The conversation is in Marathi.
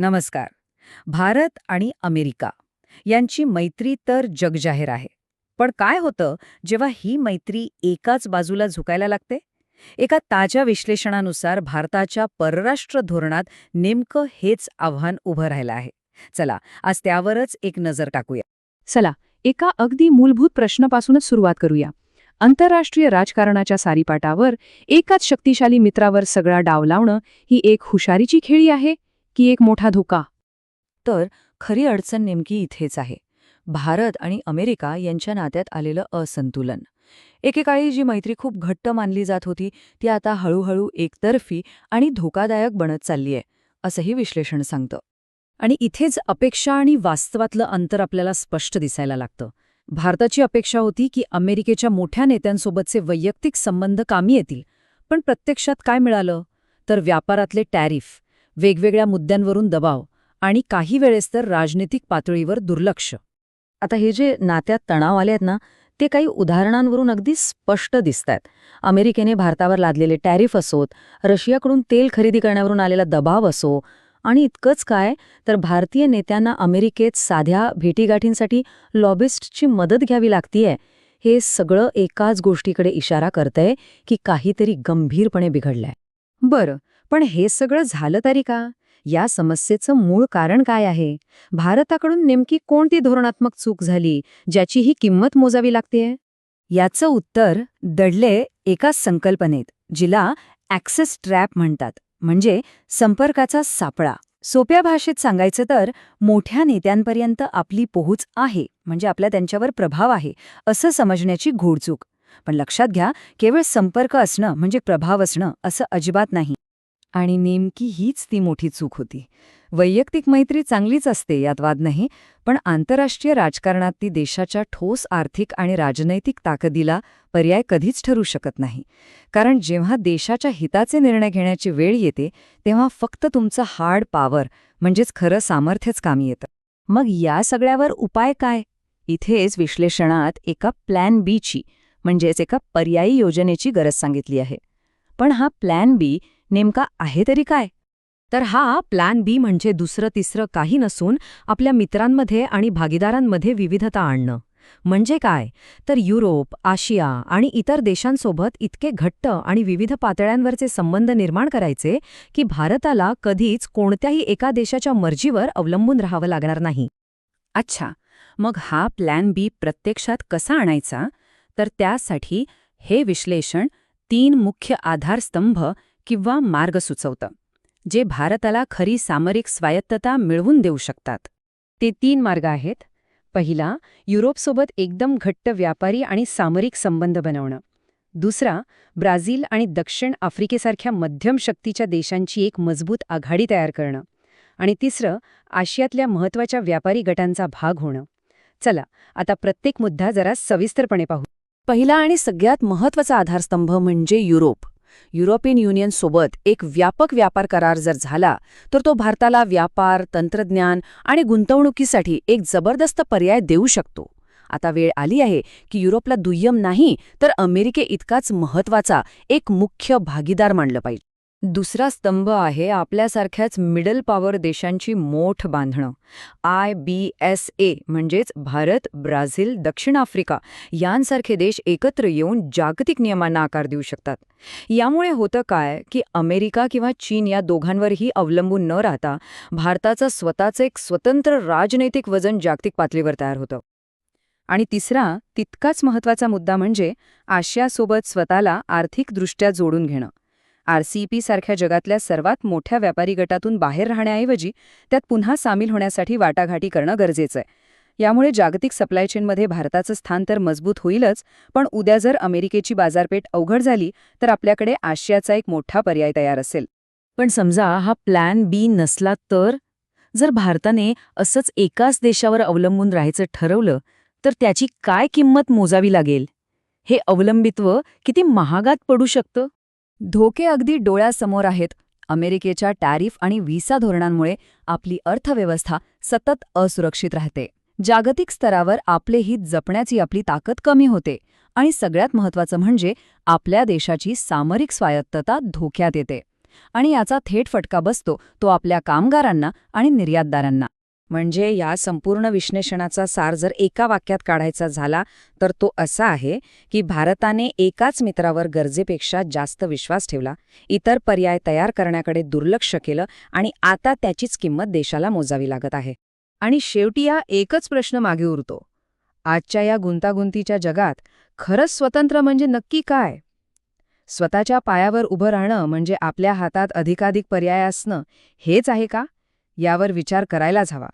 नमस्कार. भारत आणि अमेरिका यांची मैत्री तर जगजाहीर आहे. पण काय होतं जेव्हा ही मैत्री एकाच बाजूला झुकायला लागते? एका ताज्या विश्लेषणानुसार भारताच्या परराष्ट्र धोरणात नेमकं हेच आव्हान उभं राहिलं आहे. चला आज त्यावरच एक नजर टाकूया. चला एका अगदी मूलभूत प्रश्नापासूनच सुरुवात करूया. आंतरराष्ट्रीय राजकारणाच्या सारीपाटावर एकाच शक्तिशाली मित्रावर सगळा डाव लावणं ही एक हुशारीची खेळी आहे की एक मोठा धोका. तर खरी अडचण नेमकी इथेच आहे. भारत आणि अमेरिका यांच्या नात्यात आलेलं असंतुलन. एकेकाळी जी मैत्री खूप घट्ट मानली जात होती ती आता हळूहळू एकतर्फी आणि धोकादायक बनत चालली आहे असंही विश्लेषण सांगतं. आणि इथेच अपेक्षा आणि वास्तवातलं अंतर आपल्याला स्पष्ट दिसायला लागतं. भारताची अपेक्षा होती की अमेरिकेच्या मोठ्या नेत्यांसोबतचे वैयक्तिक संबंध कामी येतील पण प्रत्यक्षात काय मिळालं? तर व्यापारातले टॅरिफ. वेगवेगळ्या मुद्द्यांवरून दबाव आणि काही वेळेस तर राजनीतिक पातळीवर दुर्लक्ष. आता हे जे नात्यात तणाव आले आहेत ना ते काही उदाहरणांवरून अगदी स्पष्ट दिसतात अमेरिकेने भारतावर लादलेले टॅरिफ असोत रशियाकडून तेल खरेदी करण्यावरून आलेला दबाव असो आणि इतकंच काय तर भारतीय नेत्यांना अमेरिकेत साध्या भेटीगाठींसाठी लॉबिस्टची मदत घ्यावी लागतीये. हे सगळं एकाच गोष्टीकडे इशारा करतंय की काहीतरी गंभीरपणे बिघडलंय. बरं पण हे सगळं झालं तरी का? या समस्येचं मूळ कारण काय आहे? भारताकडून नेमकी कोणती धोरणात्मक चूक झाली ज्याची ही किंमत मोजावी लागतेय? याचं उत्तर दडले एका संकल्पनेत जिला ॲक्सेस ट्रॅप म्हणतात म्हणजे संपर्काचा सापळा. सोप्या भाषेत सांगायचं तर मोठ्या नेत्यांपर्यंत आपली पोहोच आहे म्हणजे आपला त्यांच्यावर प्रभाव आहे असं समजण्याची घोडचूक. पण लक्षात घ्या केवळ संपर्क असणं म्हणजे प्रभाव असणं असं अजिबात नाही. आणि नेमकी हीच ती मोठी चूक होती. वैयक्तिक मैत्री चांगलीच असते यात वाद नाही पण आंतरराष्ट्रीय राजकारणात ती देशाच्या ठोस आर्थिक आणि राजनैतिक ताकदीला पर्याय कधीच ठरू शकत नाही. कारण जेव्हा देशाच्या हिताचे निर्णय घेण्याची वेळ येते तेव्हा फक्त तुमचं हार्ड पॉवर म्हणजेच खरं सामर्थ्यच कामी येतं. मग या सगळ्यावर उपाय काय? इथेच विश्लेषणात एका प्लॅन बीची म्हणजेच एका पर्यायी योजनेची गरज सांगितली आहे. पण हा प्लॅन बी नेमका आहे तरी काय? तर हा प्लॅन बी म्हणजे दुसरं तिसरं काही नसून आपल्या मित्रांमध्ये आणि भागीदारांमध्ये विविधता आणणं. म्हणजे काय? तर युरोप आशिया आणि इतर देशांसोबत इतके घट्ट आणि विविध पातळ्यांवरचे संबंध निर्माण करायचे की भारताला कधीच कोणत्याही एका देशाच्या मर्जीवर अवलंबून राहावं लागणार नाही. अच्छा मग हा प्लॅन बी प्रत्यक्षात कसा आणायचा? तर त्यासाठी हे विश्लेषण तीन मुख्य आधारस्तंभ किंवा मार्ग सुचवतं जे भारताला खरी सामरिक स्वायत्तता मिळवून देऊ शकतात. ते तीन मार्ग आहेत. पहिला युरोपसोबत एकदम घट्ट व्यापारी आणि सामरिक संबंध बनवणं. दुसरा ब्राझील आणि दक्षिण आफ्रिकेसारख्या मध्यम शक्तीच्या देशांची एक मजबूत आघाडी तयार करणं. आणि तिसरं आशियातल्या महत्त्वाच्या व्यापारी गटांचा भाग होणं. चला आता प्रत्येक मुद्दा जरा सविस्तरपणे पाहू. पहिला आणि सगळ्यात महत्त्वाचा आधारस्तंभ म्हणजे युरोप. युरोपियन युनियनसोबत एक व्यापक व्यापार करार जर झाला तर तो भारताला व्यापार तंत्रज्ञान आणि गुंतवणुकीसाठी एक जबरदस्त पर्याय देऊ शकतो. आता वेळ आली आहे की युरोपला दुय्यम नाही तर अमेरिके इतकाच महत्त्वाचा एक मुख्य भागीदार मानलं पाहिजे. दुसरा स्तंभ आहे आपल्यासारख्याच मिडल पॉवर देशांची मोठ बांधणं. आय बी एस ए म्हणजेच भारत ब्राझील दक्षिण आफ्रिका यांसारखे देश एकत्र येऊन जागतिक नियमांना आकार देऊ शकतात. यामुळे होतं काय की अमेरिका किंवा चीन या दोघांवरही अवलंबून न राहता भारताचं स्वतःचं एक स्वतंत्र राजनैतिक वजन जागतिक पातळीवर तयार होतं. आणि तिसरा तितकाच महत्त्वाचा मुद्दा म्हणजे आशियासोबत स्वतःला आर्थिकदृष्ट्या जोडून घेणं. आरसीईपी सारख्या जगातल्या सर्वात मोठ्या व्यापारी गटातून बाहेर राहण्याऐवजी त्यात पुन्हा सामील होण्यासाठी वाटाघाटी करणं गरजेचं आहे यामुळे जागतिक सप्लाय चेनमध्ये भारताचं स्थान तर मजबूत होईलच पण उद्या जर अमेरिकेची बाजारपेठ अवघड झाली तर आपल्याकडे आशियाचा एक मोठा पर्याय तयार असेल. पण समजा हा प्लॅन बी नसला तर? जर भारताने असंच एकाच देशावर अवलंबून राहायचं ठरवलं तर त्याची काय किंमत मोजावी लागेल? हे अवलंबित्व किती महागात पडू शकतं? धोके अगदी डोळ्यासमोर आहेत. अमेरिकेच्या टॅरिफ आणि व्हिसा धोरणांमुळे आपली अर्थव्यवस्था सतत असुरक्षित राहते. जागतिक स्तरावर आपले हित जपण्याची आपली ताकद कमी होते आणि सगळ्यात महत्त्वाचं म्हणजे आपल्या देशाची सामरिक स्वायत्तता धोक्यात येते आणि याचा थेट फटका बसतो तो आपल्या कामगारांना आणि निर्यातदारांना. म्हणजे या संपूर्ण विश्लेषणाचा सार जर एका वाक्यात काढायचा झाला तर तो असा आहे की भारताने एकाच मित्रावर गरजेपेक्षा जास्त विश्वास ठेवला इतर पर्याय तयार करण्याकडे दुर्लक्ष केलं आणि आता त्याचीच किंमत देशाला मोजावी लागत आहे. आणि शेवटी या एकच प्रश्न मागे उरतो. आजच्या या गुंतागुंतीच्या जगात खरंच स्वतंत्र म्हणजे नक्की काय? स्वतःच्या पायावर उभं राहणं म्हणजे आपल्या हातात अधिकाधिक पर्याय असणं हेच आहे का? यावर विचार करायलाच हवा.